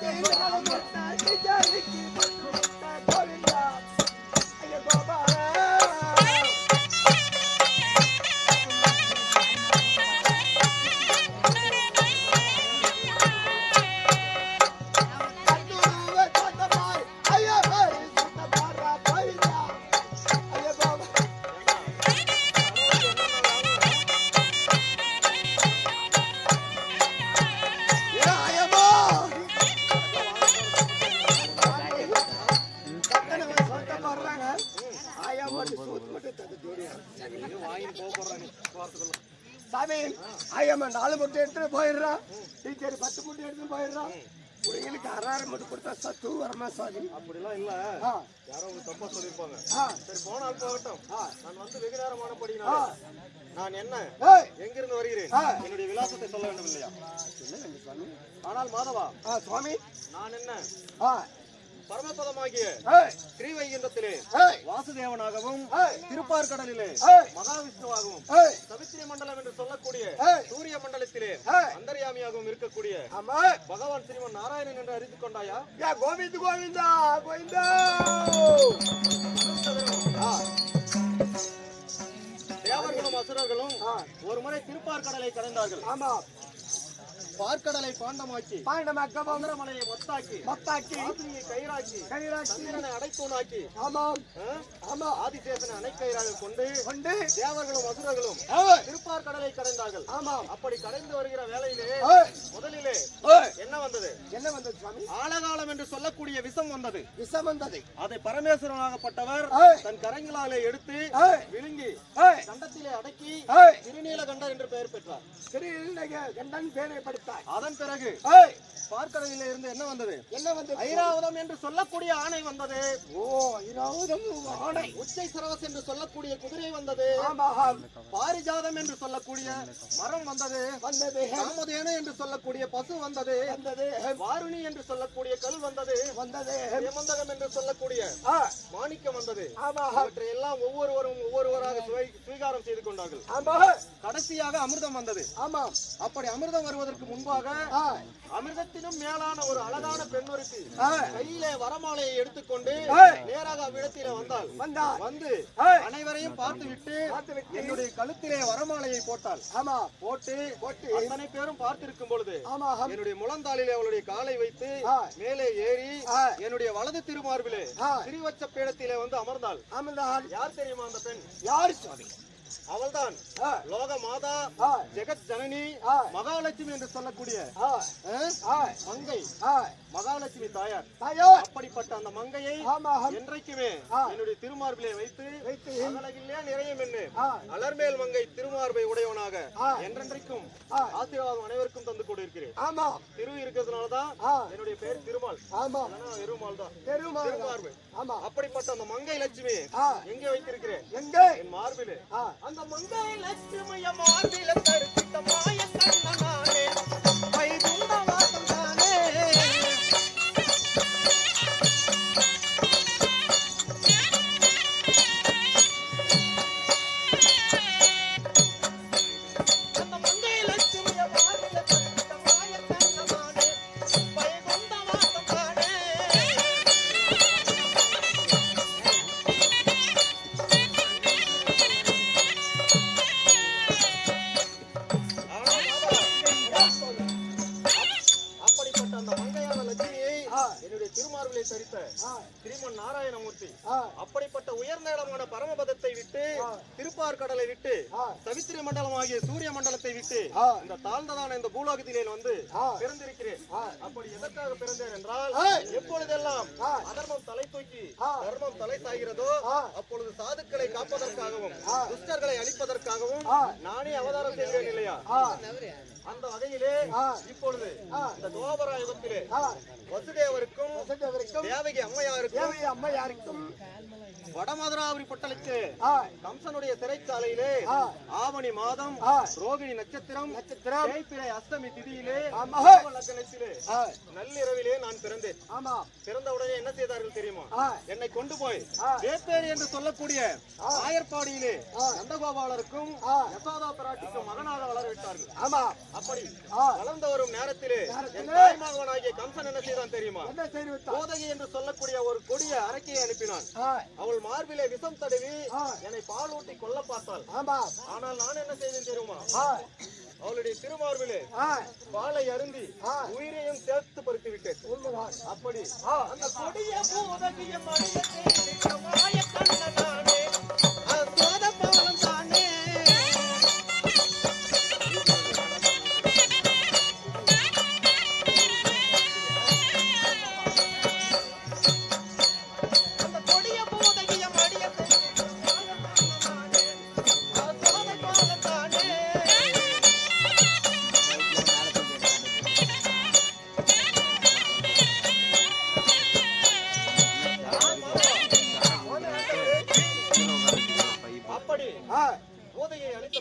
Thank you. சாமி ஐயம்மா நாலு முட்டை எடுத்துட்டு போயிடுறான் டீச்சர் பத்து முட்டை எடுத்துட்டு போயிடுறான் பிள்ளைங்களுக்கு அறாறு மட்டும் கொடுத்தா சத்து வரமா சாமி? அப்படிலாம் இல்ல. யாரோ ஒரு தப்பா சொல்லிருப்பாங்க சரி போனால் போகட்டும். நான் வந்து வெகு நேரமானபடி ஆ. நான் என்ன எங்கிருந்து வருகிறேன். என்னுடைய விலாசத்தை சொல்ல வேண்டும் இல்லையா? ஆனால் மாதவா? சுவாமி நான் என்ன பரமபதமாகிய ஸ்ரீவைகுண்டத்திலே வாசுதேவனாகவும் ஏய், திருப்பார்கடலிலே ஏய், மகாவிஷ்ணுவாகவும் ஏய், சவித்திரி மண்டலம் என்று சொல்லக்கூடிய. சூரிய மண்டலத்திலே. அந்தர்யாமியாகவும் இருக்கக்கூடிய பகவான் ஸ்ரீமன் நாராயணன் என்று அறிந்து கொண்டாயா? யா கோவிந்த் கோவிந்தா கோவிந்தா. தேவர்களும் அசுரர்களும். ஒரு முறை திருப்பார்கடலை கடந்தார்கள். ஆமா. பார்க்கடலை பாண்டமாக்கி பாண்டமக்கம் சந்திரமலையை மொத்தாக்கி மத்தாக்கி ஆசிரியை கயிறாக்கி சந்திரனை அடைத்தூணாக்கி ஆமாம்? ஆமா ஆதிசேஷனை அணைக்கயிறாக கொண்டு கொண்டு தேவர்களும் அசுரர்களும் ஏய், திருப்பார்கடலை கடைந்தார்கள். ஆமாம். அப்படி கடைந்து வருகிற வேளையிலே ஏய், முதலிலே என்ன வந்தது? என்ன வந்தது சுவாமி? ஆழகாலம் என்று சொல்லக்கூடிய விஷம் வந்தது. விஷம் வந்தது. அதை பரமேஸ்வரனாகப்பட்டவர். தன் கரங்களாலே எடுத்து விழுங்கி கண்டத்திலே அடக்கி ஏய், திருநீலகண்டர் என்று பெயர் பெற்றார். திருநகை கண்டன் பேரை படித்தாய் அதன் பிறகு பார்க்கடலிலே இருந்து என்ன வந்தது? என்ன வந்தது? ஐராவதம் என்று சொல்லக்கூடிய ஆணை வந்தது. ஓ இருபதும் ஆணை. உச்சை சரவஸ் என்று சொல்லக்கூடிய குதிரை வந்தது. பாரிஜாதம் என்று சொல்லக்கூடிய மரம் வந்தது. வந்தது. காமதேனு என்று சொல்லக்கூடிய பசு வந்தது. வந்தது. வாருணி என்று சொல்லக்கூடிய கல் வந்தது. வந்தது. ஏமந்தகம் என்று சொல்லக்கூடிய மாணிக்கம் வந்தது. அவற்றை எல்லாம் ஒவ்வொருவரும் ஒவ்வொருவராக சுவை- சுவீகாரம் செய்து கொண்டார்கள். கடைசியாக அமிர்தம் வந்தது. ஆமாம். அப்படி அமிர்தம் வருவதற்கு முன்பாக அமிர்தத்தினும் மேலான ஒரு அழகான பெண் ஒருத்தி கையிலே வரமாலையை எடுத்துக்கொண்டு. நேராக அவ்விடத்திலே வந்தாள் வந்தார் வந்து அனைவரையும் பார்த்து விட்டு. என்னுடைய கழுத்திலே வரமாலையை போட்டாள் ஆமா போட்டு போட்டு. அத்தனை பேரும் பார்த்திருக்கும் பொழுது ஆமாம் என்னுடைய முழந்தாளிலே அவளுடைய காலை வைத்து. மேலே ஏறி. என்னுடைய வலது திருமார்பிலே. திருவச்ச பீடத்திலே வந்து அமர்ந்தாள் ஆமாம் யார் தெரியுமா அந்த பெண் யார் சுவாமி அவள்தான். லோக மாதா ஜெகத் ஜனனி. மகாலட்சுமி என்று சொல்லக்கூடிய மங்கை. மகாலட்சுமி தாயார். தாயோ அப்படிப்பட்ட அந்த மங்கையை என்றைக்குமே. என்னுடைய திருமார்பிலே வைத்து வைத்து. அகலகில்லே நிறையும் என்று அலர்மேல் மங்கை திருமார்பை உடையவனாக. என்றென்றைக்கும். ஆசீர்வாதம் அனைவருக்கும் தந்து கொண்டிருக்கிறேன். ஆமாம் திரு இருக்கிறதுனாலதான் என்னுடைய பேர் திருமால். இல்லைன்னா வெறுமால் தான் திருமார்பு. ஆமா. அப்படிப்பட்ட அந்த மங்கை லட்சுமி எங்கே வைத்திருக்கிறேன்? எங்கே? என் மார்பிலே. அந்த மங்கை லட்சுமிய மார்பில தரிசித்த மாய கண்ணனானே விட்டு ஆ. திருப்பார்கடலை விட்டு. சவித்திரி மண்டலம் ஆகிய சூரிய மண்டலத்தை விட்டு. இந்த தாழ்ந்ததான இந்த பூலோகத்திலே வந்து. பிறந்திருக்கிறேன். அப்படி எதற்காக பிறந்தேன் என்றால். எப்பொழுதெல்லாம். அதர்மம் தலை தூக்கி. தர்மம் தலை சாகிறதோ ஆ. அப்பொழுது சாதுக்களை காப்பதற்காகவும். துஷ்டர்களை அழிப்பதற்காகவும். நானே அவதாரம் செய்கிறேன் இல்லையா அந்த வகையிலே. இப்பொழுது. இந்த துவாபர யுகத்திலே ஆ, வசுதேவருக்கும் தேவகி அம்மையாருக்கும் அம்மையாருக்கும் வடமதுராபுரி ஆ, கம்சனுடைய சிறைச்சாலையிலே. ஆவணி மாதம். ரோகிணி நட்சத்திரம் நட்சத்திரம். தேய்பிறை அஷ்டமி திதியிலே லக்னத்திலே நள்ளிரவிலே நான் பிறந்தேன் ஆமா பிறந்த உடனே என்ன செய்தார்கள் தெரியுமா என்னை கொண்டு போய். வேப்பேரி என்று சொல்லக்கூடிய ஆயர்பாடியிலே. நந்தகோபாலருக்கும். யசோதா பிராட்டிக்கும் மகனாக வளர விட்டார்கள் ஆமா அப்படி. வளர்ந்து வரும் நேரத்திலே நேரத்திலே என் தாய்மகனாகிய கம்சன் என்ன செய்தான் தெரியுமா என்ன செய்து விட்டா கோதகி என்று சொல்லக்கூடிய ஒரு கொடிய அரக்கியை அனுப்பினான் ஆ, அவள் மார்பிலே விஷம் தடவி. என்னை பாலூட்டி கொல்ல பார்த்தாள். ஆமா. ஆனால் நான் என்ன செய்தேன் தெரியுமா? அவளுடைய திருமார்பிலே பாலை அருந்தி. உயிரையும் சேர்த்து பறித்து விட்டேன் அப்படி அந்த கொடிய பூதகிய மடியத்தை பூதையை அழித்த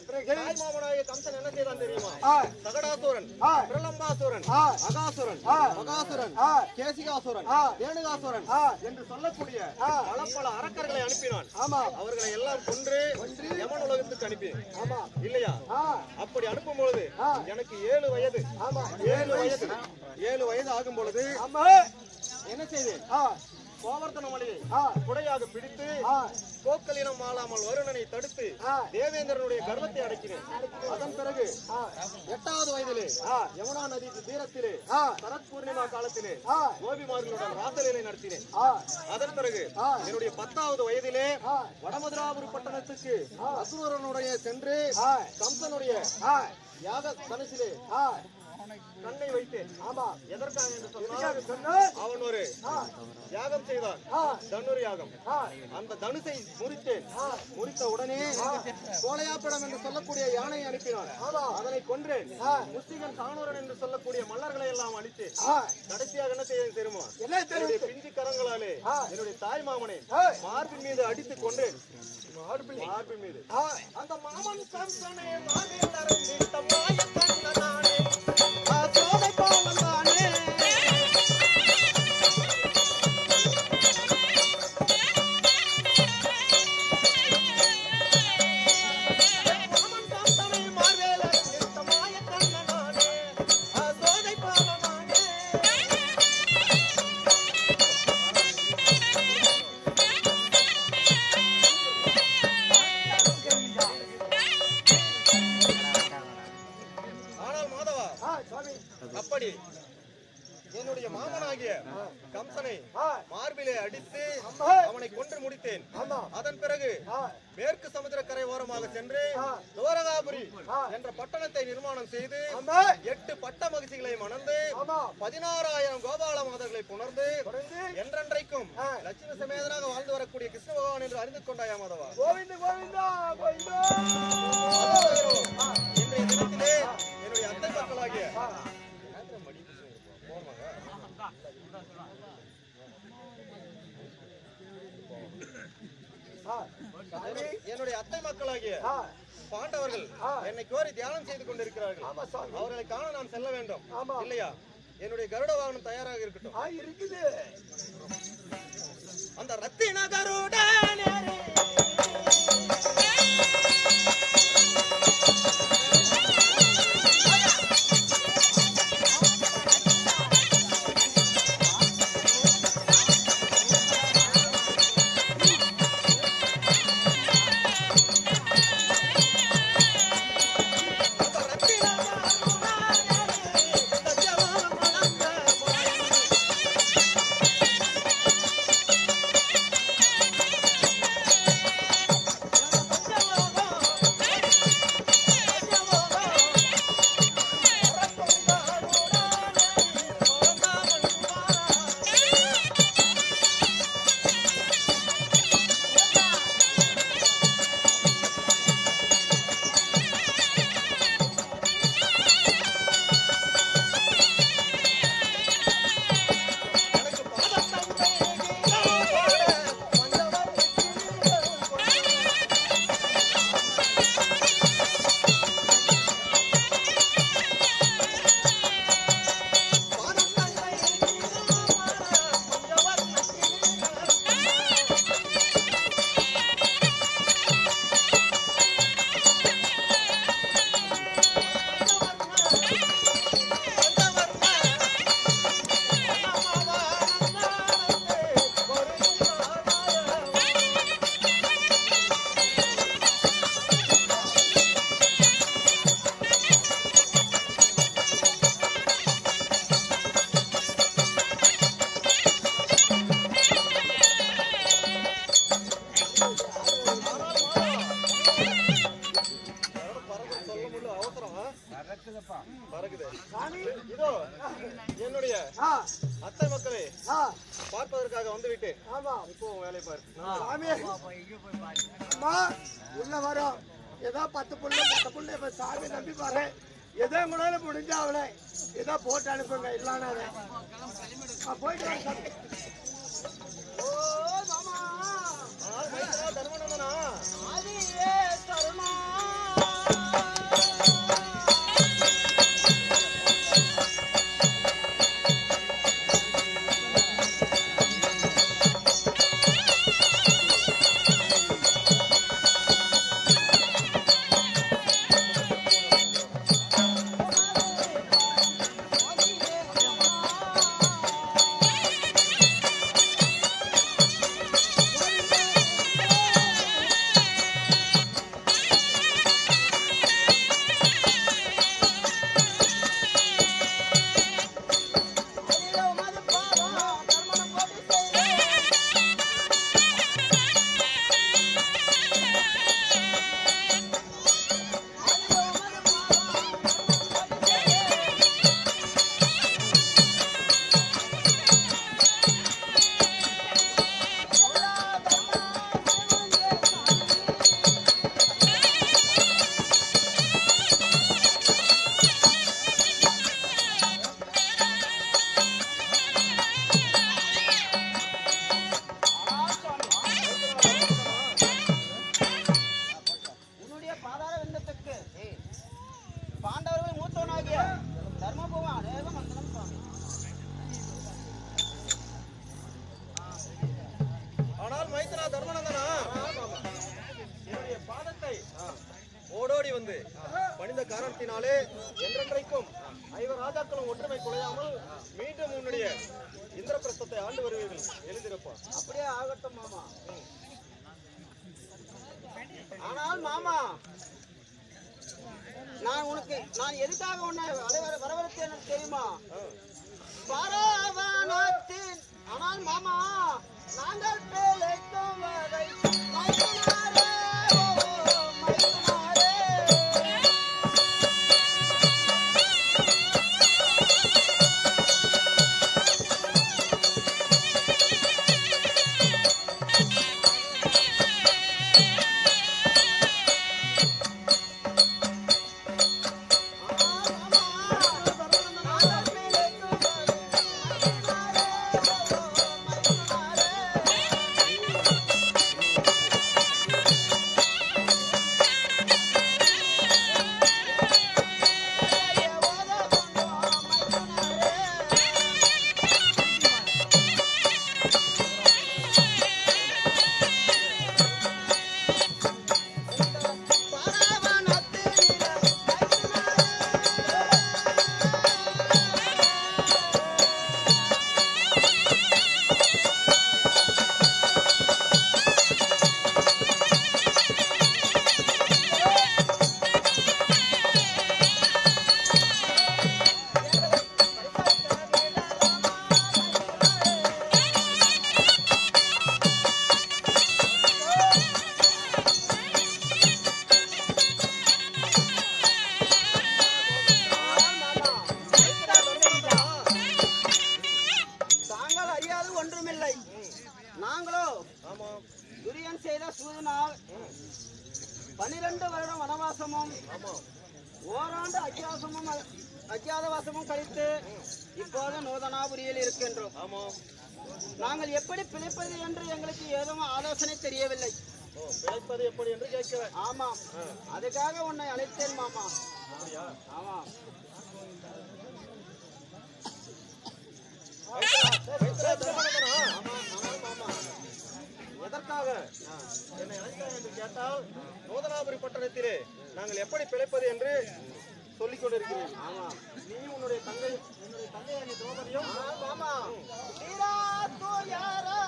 பிறகு கம்சன் என்ன செய்தான் தெரியுமா சகடாசுரன். பிரலம்பாசுரன். அகாசுரன். மகாசுரன். கேசிகாசுரன். தேனுகாசுரன். என்று சொல்லக்கூடிய. பல அரக்கர்களை அனுப்பினான் ஆமா அவர்களை எல்லாம் கொன்று யமன் உலகத்துக்கு அனுப்பி ஆமா இல்லையா அப்படி அனுப்பும் பொழுது. எனக்கு ஏழு வயது ஆமா ஏழு வயது ஏழு வயது ஆகும் பொழுது ஆமா என்ன செய்தேன் ஆ, கோவர்த்தன மலையை ஆ, குடையாக பிடித்து கோக்கலினம் ஆளாமல் வருணனை தடுத்து. தேவேந்திரனுடைய கர்வத்தை அடக்கினேன். அதன் பிறகு எட்டாவது வயதிலே. யமுனா நதிக்கு தீரத்திலே சரத் பூர்ணிமா காலத்திலே கோபிமார்களுடன் ராசலீலை நடத்தினேன். அதன் பிறகு. என்னுடைய பத்தாவது வயதிலே ஆ. வடமதுராபுரி பட்டணத்துக்கு அசுரனுடைய சென்று. கம்சனுடைய யாக ஆ, கண்ணை வைத்தேன் ஆமா எதற்காக என்று சொன்னால்? அவன் ஒரு யாகம் செய்தான். தனுர் யாகம். அந்த தனுசை முறித்தேன் முறித்த உடனே கோலையாப்படம் என்று சொல்லக்கூடிய யானையை அனுப்பினான். அதனை கொன்றேன் ஆ. முஸ்லிகன் சாணூரன் என்று சொல்லக்கூடிய மல்லர்களை எல்லாம் அழித்தேன் ஆ, கடைசியாக என்ன செய்ய தெரியுமா? என்ன என்னுடைய பிஞ்சு கரங்களாலே. என்னுடைய தாய் மாமனை. மார்பின் மீது அடித்து கொன்றேன் மார்பின். மீது. அந்த மாமன் கம்சனே மார்பில் அறைந்திட்ட அப்படி என்னுடைய மாமனாகிய கம்சனை மார்பிலே அடித்து. அவனை கொன்று முடித்தேன் அதன் பிறகு மேற்கு சமுத்திரக்கரை ஓரமாக சென்று. துவரகாபுரி. என்ற பட்டணத்தை நிர்மாணம் செய்து எட்டு பட்ட மகிழ்ச்சிகளை மணந்து பதினாறாயிரம் கோபால மாதர்களை புணர்ந்து என்றென்றைக்கும். லட்சுமி சமேதனாக வாழ்ந்து வரக்கூடிய கிருஷ்ண பகவான் என்று அறிந்து கொண்டாயா மாதவா கோவிந்த கோவிந்தா கோவிந்தா இன்றைய தினத்திலே என்னுடைய அத்தை மக்களாகிய என்னுடைய- அத்தை மக்களாகிய பாண்டவர்கள் என்னை கோரி தியானம் செய்து கொண்டிருக்கிறார்கள். அவர்களை காண நான் செல்ல வேண்டும். இல்லையா? என்னுடைய கருட வாகனம் தயாராக இருக்கட்டும். இருக்குது. அந்த ரத்தின கருடன் அம்மா உள்ள வரோம் ஏதோ பத்து புள்ள பத்து புள்ள இப்ப சாமி நம்பி பாரு. ஏதோ உங்களால முடிஞ்ச அவளை ஏதோ போட்டு அனுப்புங்க இல்லைன்னா போயிட்டு ஓடோடி பணிந்த காரணத்தினாலே என்றென்றைக்கும் ஐவர் ராஜாக்களும் ஒற்றுமை குலையாமல் மீண்டும் உன்னுடைய இந்திரபிரசத்தை ஆண்டு வருவீர்கள். எழுந்திருப்போம். அப்படியே ஆகட்டும் மாமா. ஆனால் மாமா நான் உனக்கு நான் எதுக்காக உன்னை வர- வரவழைத்தேன் தெரியுமா? பரவனத்தின் ஆனால் மாமா நாங்கள் பிழைக்கும் வரை ஓ பிழைப்பது எப்படி என்று கேட்கிறேன். ஆமாம். அதுக்காக உன்னை அழைத்தேன் மாமா. ஆமாம். எதற்காக? என்னை அழைத்தாய் என்று கேட்டால் நூதனாபுரி பட்டணத்திலே நாங்கள் எப்படி பிழைப்பது என்று சொல்லிக் கொண்டிருக்கிறேன். ஆமாம். நீ உன்னுடைய தங்கை என்னுடைய தங்கையாகிய திரௌபதியும் மாமா தீரா துயரமாய்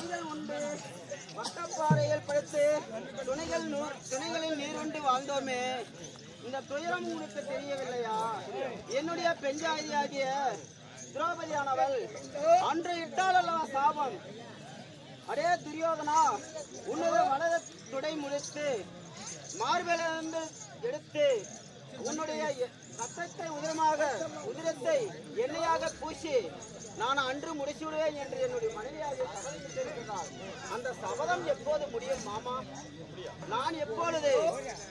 கனிகள் உண்டு. வட்டப்பாறையில் படுத்து துணைகள் நூ- துணைகளில் நீருண்டு வாழ்ந்தோமே. இந்த துயரம் உங்களுக்கு தெரியவில்லையா? என்னுடைய பெஞ்சாதியாகிய திரௌபதியானவள் அன்று இட்டால் அல்லவா சாபம். அடே துரியோதனா உன்னது வலது துடை முடித்து மார்பிலிருந்து எடுத்து உன்னுடைய ரத்தத்தை உதிரமாக உதிரத்தை எண்ணெயாக பூசி நான் அன்று முடிச்சு விடுவேன் என்று என்னுடைய மனைவியாக சபதமிட்டிருக்கிறார் அந்த சபதம் எப்போது முடியும் மாமா? நான் எப்பொழுது?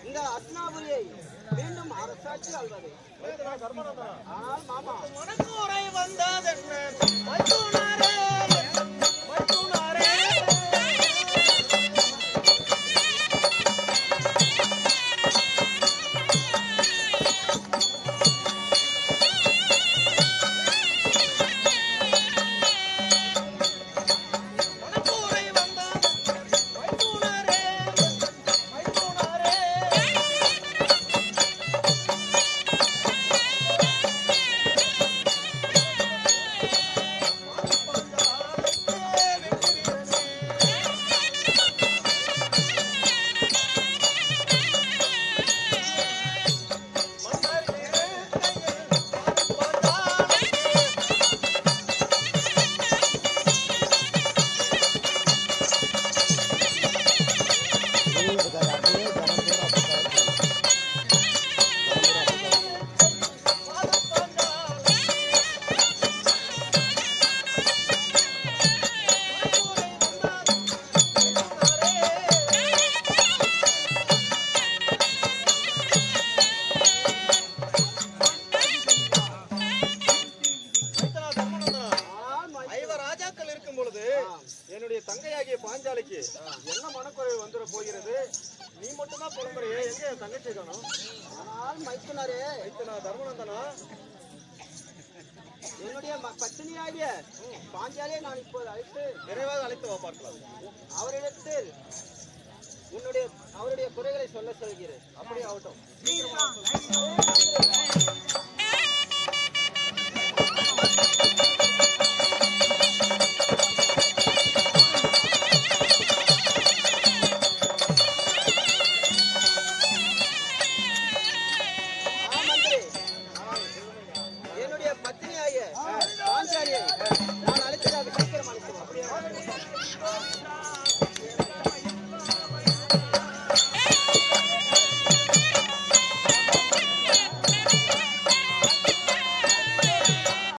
இந்த அஸ்னாபுரியை மீண்டும் அரசாட்சி அல்வது ஆனால் மாமா வந்ததென்ன? உன்னுடைய